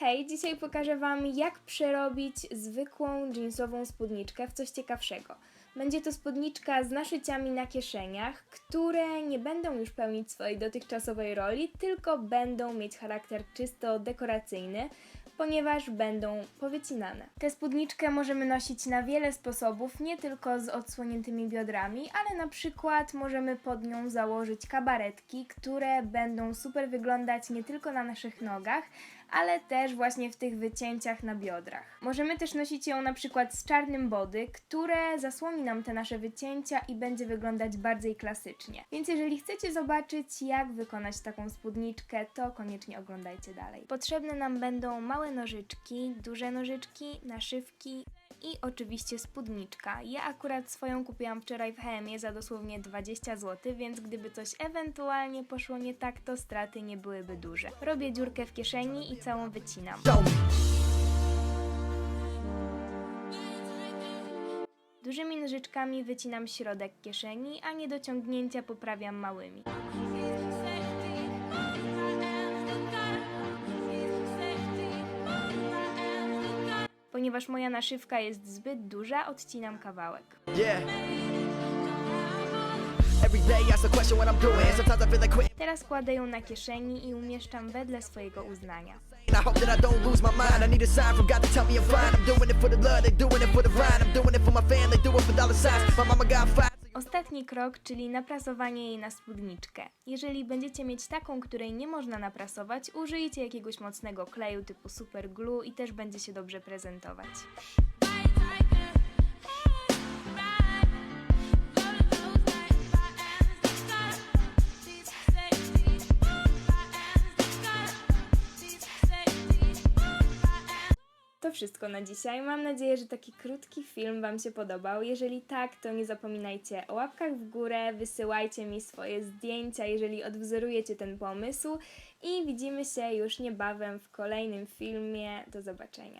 Hej, dzisiaj pokażę Wam, jak przerobić zwykłą jeansową spódniczkę w coś ciekawszego. Będzie to spódniczka z naszyciami na kieszeniach, które nie będą już pełnić swojej dotychczasowej roli, tylko będą mieć charakter czysto dekoracyjny, ponieważ będą powycinane. Tę spódniczkę możemy nosić na wiele sposobów, nie tylko z odsłoniętymi biodrami, ale na przykład możemy pod nią założyć kabaretki, które będą super wyglądać nie tylko na naszych nogach, ale też właśnie w tych wycięciach na biodrach. Możemy też nosić ją na przykład z czarnym body, które zasłoni nam te nasze wycięcia i będzie wyglądać bardziej klasycznie. Więc jeżeli chcecie zobaczyć, jak wykonać taką spódniczkę, to koniecznie oglądajcie dalej. Potrzebne nam będą małe nożyczki, duże nożyczki, naszywki i oczywiście spódniczka. Ja akurat swoją kupiłam wczoraj w HM za dosłownie 20 zł, więc gdyby coś ewentualnie poszło nie tak, to straty nie byłyby duże. Robię dziurkę w kieszeni i całą wycinam. Dużymi nożyczkami wycinam środek kieszeni, a niedociągnięcia poprawiam małymi. Ponieważ moja naszywka jest zbyt duża, odcinam kawałek. Yeah. Teraz kładę ją na kieszeni i umieszczam wedle swojego uznania. Ostatni krok, czyli naprasowanie jej na spódniczkę. Jeżeli będziecie mieć taką, której nie można naprasować, użyjcie jakiegoś mocnego kleju typu super glue i też będzie się dobrze prezentować. To wszystko na dzisiaj. Mam nadzieję, że taki krótki film Wam się podobał. Jeżeli tak, to nie zapominajcie o łapkach w górę, wysyłajcie mi swoje zdjęcia, jeżeli odwzorujecie ten pomysł i widzimy się już niebawem w kolejnym filmie. Do zobaczenia.